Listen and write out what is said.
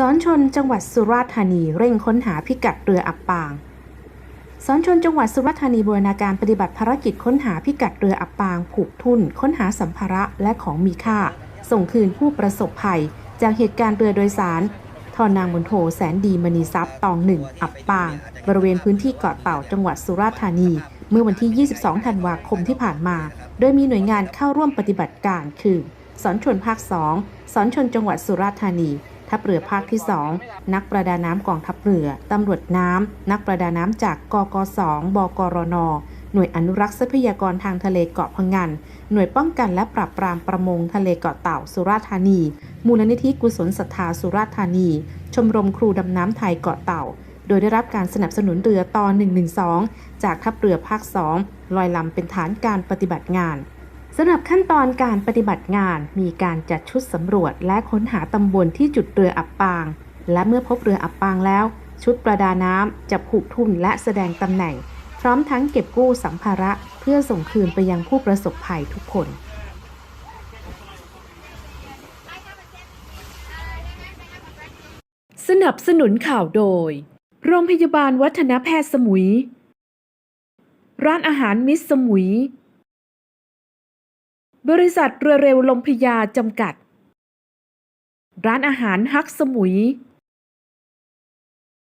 สอนชนจังหวัดสุราษฎร์ธานีเร่งค้นหาพิกัดเรืออับปางสอนชนจังหวัดสุราษฎร์ธานีบูรณาการปฏิบัติภารกิจค้นหาพิกัดเรืออับปางผูกทุ่น ค้นหาสัมภาระและของมีค่า ส่งคืนผู้ประสบภัย จากเหตุการณ์เรือโดยสารทอนางมนโทแสนดีมณีทรัพย์ตองหนึ่งอับปาง บริเวณพื้นที่เกาะเต่าจังหวัดสุราษฎร์ธานี เมื่อวันที่ 22 ธันวาคมที่ผ่านมา โดยมีหน่วยงานเข้าร่วมปฏิบัติการคือสอนชนภาค 2 สอนชนจังหวัดสุราษฎร์ธานี ทัพเรือภาคที่ 2 นักประดาน้ำกองทัพเรือ ตำรวจน้ำ นักประดาน้ำจากกก2บกรน หน่วยอนุรักษ์ทรัพยากรทางทะเลเกาะพงัน หน่วยป้องกันและปราบปรามประมงทะเลเกาะเต่าสุราษฎร์ธานี มูลนิธิกุศลศรัทธาสุราษฎร์ธานี ชมรมครูดำน้ำไทยเกาะเต่า โดยได้รับการสนับสนุนเรือต่อ112 จากทัพเรือภาค 2 ลอยลำเป็นฐานการปฏิบัติงาน สำหรับขั้นตอนการปฏิบัติงานมีการจัดชุดสำรวจและค้นหาตำบลที่จุดเรืออับปาง และเมื่อพบเรืออับปางแล้ว ชุดประดาน้ำจะผูกทุ่นและแสดงตำแหน่ง พร้อมทั้งเก็บกู้สัมภาระเพื่อส่งคืนไปยังผู้ประสบภัยทุกคนสนับสนุนข่าวโดย โรงพยาบาลวัฒนแพทย์สมุย ร้านอาหารมิสสมุย บริษัทเรือเร็วลมพยาจำกัด ร้านอาหารฮักสมุย